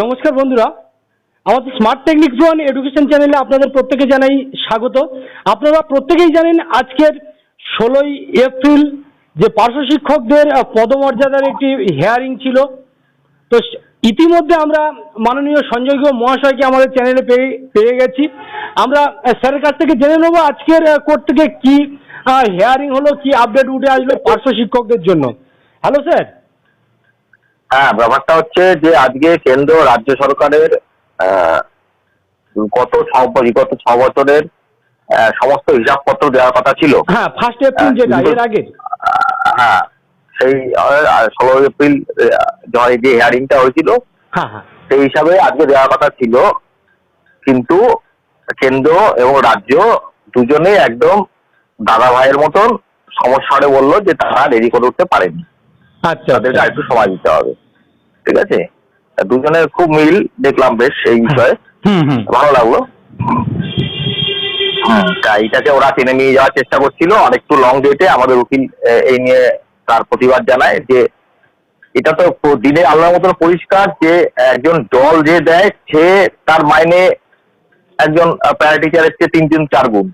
নমস্কার বন্ধুরা, আমাদের স্মার্ট টেকনিক ওয়ান এডুকেশন চ্যানেলে আপনাদের প্রত্যেকে জানাই স্বাগত। আপনারা প্রত্যেকেই জানেন আজকের ষোলোই এপ্রিল যে পার্শ্ব শিক্ষকদের পদমর্যাদার একটি হেয়ারিং ছিল। তো ইতিমধ্যে আমরা মাননীয় সঞ্জয় মহাশয়কে আমাদের চ্যানেলে পেয়ে পেয়ে গেছি। আমরা স্যারের কাছ থেকে জেনে নেব আজকের কোর্ট থেকে কি হেয়ারিং হলো, কি আপডেট উঠে আসলো পার্শ্ব শিক্ষকদের জন্য। হ্যালো স্যার হ্যাঁ ব্যাপারটা হচ্ছে যে আজকে কেন্দ্র রাজ্য সরকারের গত ছ বিগত ছ বছরের সমস্ত হিসাবপত্র দেওয়ার কথা ছিল। হ্যাঁ ফার্স্ট এপ্রিল যেটা এর আগে হ্যাঁ সেই ষোলো এপ্রিল যে হিয়ারিংটা হয়েছিল হ্যাঁ হ্যাঁ। সেই হিসাবে আজকে দেওয়ার কথা ছিল। কিন্তু কেন্দ্র এবং রাজ্য দুজনেই একদম দাদা ভাইয়ের মতন সমস্যারে বলল যে তারা রেডি করে উঠতে পারেনি। আচ্ছা তাদেরকে আচ্ছা। আরেকটু সময় দিতে হবে। ঠিক আছে? দুজনের খুব মিল দেখলাম বেশ এই বিষয়ে। হুম হুম। ভালো লাগল। এইটাকে ওরা টেনে নিয়ে যাওয়ার চেষ্টা করছিল। অনেকটু লং ডেটে আমাদের উকিল এই নিয়ে তার প্রতিবাদ জানায় যে এটা তো দিনে আল্লাহর মতন পরিষ্কার যে একজন দল যে দেয় সে তার মাইনে একজন প্যারা টিচারের চেয়ে তিন তিন চার গুণ।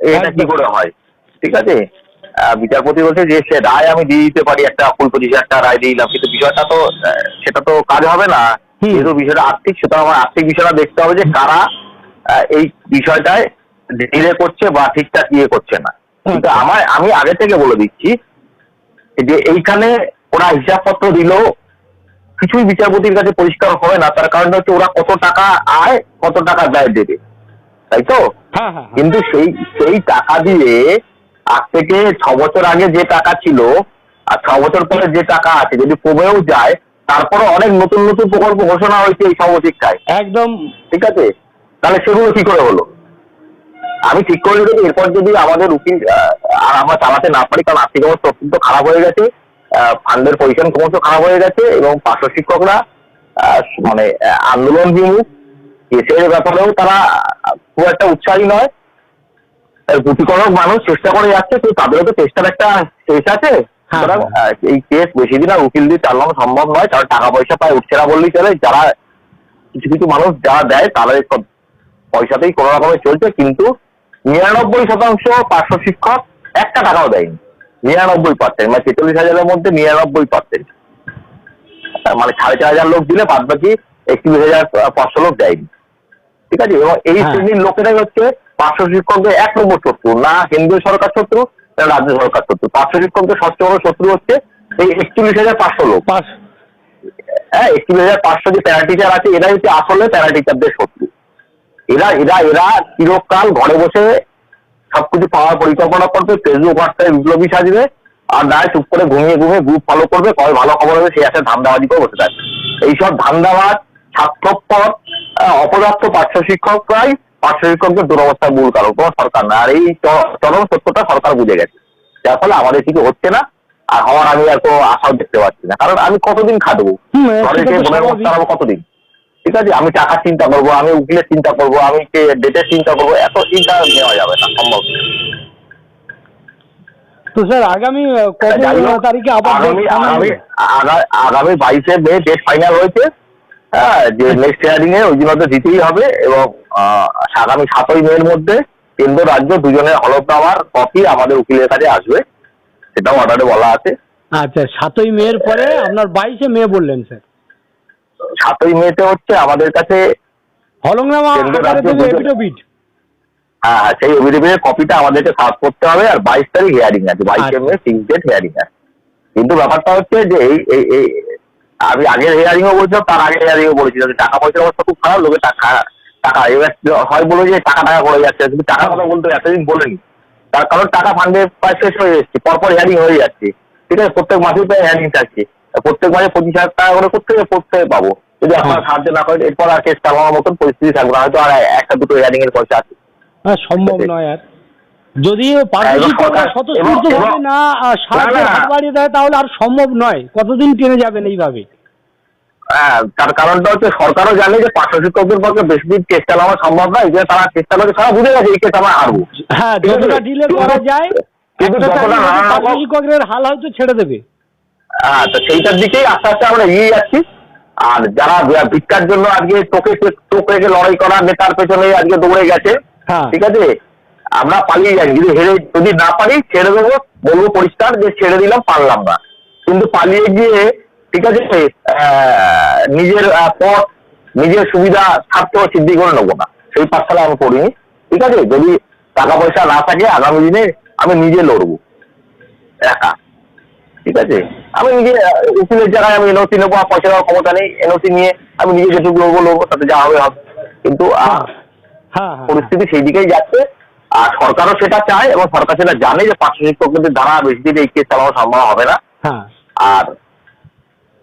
এটা কি করে হয়? ঠিক আছে? বিচারপতি বলছে যে সে রায় আমি দিয়ে দিতে পারি একটা ফুল হাজার টাকা রায় দিয়ে দিলাম কিন্তু বিষয়টা তো সেটা তো কাজ হবে না। যেহেতু বিষয়টা আর্থিক সুতরাং আমার আর্থিক বিষয়টা দেখতে হবে যে কারা এই বিষয়টায় ডিলে করছে বা ঠিকঠাক ইয়ে করছে না কিন্তু। আমার আমি আগে থেকে বলে দিচ্ছি যে এইখানে ওরা হিসাবপত্র দিল কিছুই বিচারপতির কাছে পরিষ্কার হবে না তার কারণ হচ্ছে ওরা কত টাকা আয় কত টাকা ব্যয় দেবে তাই তো হ্যাঁ হ্যাঁ হ্যাঁ। কিন্তু সেই সেই টাকা দিয়ে আজ থেকে ছ বছর আগে যে টাকা ছিল আর ছ বছর পরে যে টাকা আছে যদি কমেও যায় তারপরে অনেক নতুন নতুন প্রকল্প ঘোষণা হয়েছে এই সর্বশিক্ষায় একদম। ঠিক আছে? তাহলে সেগুলো কি করে হলো? আমি ঠিক করে যদি এরপর যদি আমাদের উকিল আর আমরা চালাতে না পারি কারণ আর্থিক অবস্থা অত্যন্ত খারাপ হয়ে গেছে ফান্ডের পজিশন ক্রমশ খারাপ হয়ে গেছে এবং পার্শ্ব শিক্ষকরা আহ, মানে আন্দোলন বিমুখ কেসের ব্যাপারেও তারা খুব একটা উৎসাহী নয়। গুটি কয়েক মানুষ চেষ্টা করে যাচ্ছে তো তাদেরও তো চেষ্টার একটা শেষ আছে। হ্যাঁ, সুতরাং হ্যাঁ। এই কেস বেশি দিন আর উকিল দিয়ে চালানো সম্ভব নয় কারণ টাকা পয়সা পায় উঠছে না বললেই চলে। যারা কিছু কিছু মানুষ যারা দেয় তারা পয়সাতেই কোনো রকমে চলছে কিন্তু নিরানব্বই শতাংশ পার্শ্ব শিক্ষক একটা টাকাও দেয়নি। নিরানব্বই পার্সেন্ট মানে ছেচল্লিশ হাজারের মধ্যে নিরানব্বই পার্সেন্ট মানে সাড়ে চার হাজার লোক দিলে বাদ বাকি একত্রিশ হাজার পাঁচশো লোক দেয়নি। ঠিক আছে? এবং এই হ্যাঁ। শ্রেণির লোকেরাই হচ্ছে পার্শ্ব শিক্ষকদের এক নম্বর শত্রু না কেন্দ্রীয় সরকার শত্রু না রাজ্য সরকার শত্রু। পার্শ্ব শিক্ষকদের সবচেয়ে বড় শত্রু হচ্ছে এই একচল্লিশ হাজার পাঁচশো লোক। হ্যাঁ একত্রিশ হাজার পাঁচশো যে প্যারা টিচার আছে এরাই হচ্ছে আসলে প্যারা টিচারদের শত্রু। এরা এরা এরা চিরকাল ঘরে বসে সবকিছু পাওয়ার পরিকল্পনা করবে ফেসবুক হোয়াটসঅ্যাপে বিপ্লবী সাজবে আর না চুপ করে ঘুমিয়ে ঘুমিয়ে গ্রুপ ফলো করবে কবে ভালো খবর হবে সেই আসে ধান্দাবাজি করে বসে থাকবে। এইসব ধান্দাবাজ ছাত্রপর অপদার্থ পার্শ্ব শিক্ষকরাই পার্শ্ব শিক্ষকদের দুরবস্থার মূল কারণ কোনো সরকার না। আর এই চরম সত্যটা সরকার বুঝে গেছে। যার ফলে আমাদের কিছু হচ্ছে না আর হওয়ার আমি এত আশাও দেখতে পাচ্ছি না। কারণ আমি কতদিন খাটবো? কতদিন? ঠিক আছে আমি টাকার চিন্তা করব আমি উকিলের চিন্তা করব আমি ডেটের চিন্তা করব এত চিন্তা নেওয়া যাবে না সম্ভব তো স্যার আগামী তারিখে আবার আগামী বাইশে মে ডেট ফাইনাল হয়েছে। হ্যাঁ যে নেক্সট হিয়ারিং এ ওই জন্য তো দিতেই হবে এবং আগামী সাতই মে এর মধ্যে কেন্দ্র রাজ্য দুজনের হলফনামার কপি আমাদের উকিলের কাছে আসবে। সেটাও অর্ডারে বলা আছে। আচ্ছা সাতই মের পরে আপনার বাইশে মে বললেন স্যার। সাতই মেতে হচ্ছে আমাদের কাছে আকারে রাজ্য দেবে হ্যাঁ সেই অভিযোগের কপিটা আমাদেরকে সার্ভ করতে হবে আর বাইশ তারিখ হিয়ারিং আছে বাইশে আচ্ছা। মে সিক্স ডেট হিয়ারিং আছে। কিন্তু ব্যাপারটা হচ্ছে যে এই আমি আগের হিয়ারিং ও বলছিলাম তার আগের হিয়ারিং ও বলেছিলাম যে টাকা পয়সার অবস্থা খুব খারাপ লোকে টাকা টাকা এবার হয় বলে যে টাকা টাকা করে যাচ্ছে কিন্তু টাকা কথা বলতে এতদিন বলেনি। তার কারণ টাকা ফান্ডে প্রায় শেষ হয়ে যাচ্ছে পরপর হিয়ারিং হয়ে যাচ্ছে। ঠিক আছে প্রত্যেক মাসেই প্রায় হিয়ারিং থাকছে। প্রত্যেক মাসে পঁচিশ হাজার টাকা করে প্রত্যেকে প্রত্যেকে পাবো। যদি আপনারা হ্যাঁ। সাহায্য না করেন এরপর আর কেস চালানোর মতন পরিস্থিতি থাকবে না হয়তো আর একটা দুটো হিয়ারিং এর পয়সা আছে। হ্যাঁ সম্ভব নয় আর। যদি পার্শ্ব এবং শিক্ষকরা সরকার- স্বতঃস্ফূর্ত না সাহায্য না, না। হাত বাড়িয়ে দেয় তাহলে আর সম্ভব নয়। কতদিন টেনে যাবেন এইভাবে? হ্যাঁ তার কারণটা হচ্ছে সরকারও জানে যে পার্শ্ব শিক্ষকদের পক্ষে বেশি দিন কেস চালানো সম্ভব নয় যে তারা চেষ্টা করে তারা বুঝে গেছে এই কেস আমরা হারবো। হ্যাঁ যতটা ডিলে করা যায় কিন্তু পার্শ্ব শিক্ষকদের হাল হয়তো ছেড়ে দেবে। হ্যাঁ তো সেইটার দিকেই আস্তে আস্তে আমরা এগিয়ে যাচ্ছি। আর যারা ভিক্ষার জন্য আজকে তোকে টোক রেখে লড়াই করা নেতার পেছনে আজকে দৌড়ে গেছে। হ্যাঁ। ঠিক আছে? আমরা পালিয়ে যাই যদি হেরে যদি না পারি ছেড়ে দেবো বলব পরিষ্কার যে ছেড়ে দিলাম পারলাম না। কিন্তু পালিয়ে গিয়ে ঠিক আছে আহ, নিজের পথ নিজের সুবিধা স্বার্থ সিদ্ধি করে নেব না। সেই পাঠশালা আমি করিনি। ঠিক আছে যদি টাকা পয়সা না থাকে আগামী দিনে আমি নিজে লড়বো। একা। ঠিক আছে? আমি নিজে উকিলের জায়গায় আমি এনওসি নেব আর পয়সা দেওয়ার ক্ষমতা নেই। এনওসি নিয়ে আমি নিজে যেটুকু লড়বো লড়বো তাতে যা হবে হবে। কিন্তু হ্যাঁ হ্যাঁ হ্যাঁ। পরিস্থিতি সেই দিকেই যাচ্ছে। আর সরকারও সেটা চায় এবং সরকার সেটা জানে যে পার্শ্ব শিক্ষকদের দ্বারা বেশি দিন এই কেস চালানো সম্ভব হবে না। হ্যাঁ। আর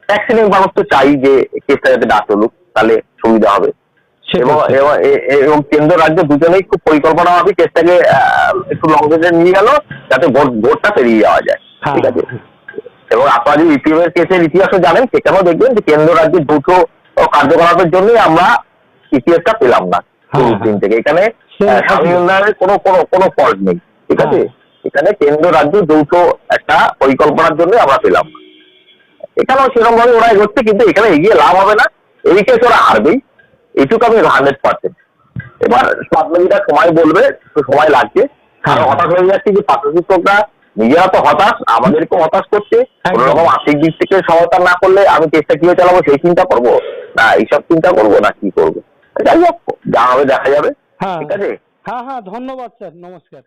ভ্যাকসিনের মানুষ তো চাই যে কেসটা যাতে না চলুক তাহলে সুবিধা হবে। এবং কেন্দ্র রাজ্য দুজনেই খুব পরিকল্পনা ভাবে কেসটাকে একটু লং নিয়ে গেল যাতে ভোট ভোটটা পেরিয়ে যাওয়া যায়। হ্যাঁ। ঠিক আছে? এবং আপনারা যদি ইপিএম এর কেসের ইতিহাসও জানেন সেখানেও দেখবেন যে কেন্দ্র রাজ্যের দুটো কার্যকলাপের জন্যই আমরা ইতিহাসটা পেলাম না। হ্যাঁ, দিন থেকে। এখানে সে আহ, স্বামী উন্নয়নের কোনো কোনো কোনো ফল্ট নেই ঠিক আছে? হ্যাঁ। এখানে কেন্দ্র রাজ্য যৌথ একটা পরিকল্পনার জন্য আমরা পেলাম। এখানেও সেরকম ভাবে ওরা এগোচ্ছে কিন্তু এখানে এগিয়ে লাভ হবে না। এই কেস ওরা হারবেই। এইটুকু আমি হান্ড্রেড পার্সেন্ট এবার স্বপ্নবিটা সময় বলবে সময় লাগছে। হ্যাঁ। আর হতাশ হয়ে যাচ্ছে যে ছাত্র শিক্ষকরা নিজেরা তো হতাশ আমাদেরকে হতাশ করছে। কোনো রকম আর্থিক দিক থেকে সহায়তা না করলে আমি চেষ্টা কীভাবে চালাবো সেই চিন্তা করব? না এইসব চিন্তা করব না কি করব? যাই হোক যা হবে দেখা যাবে। হ্যাঁ। ঠিক আছে? হ্যাঁ হ্যাঁ ধন্যবাদ স্যার নমস্কার।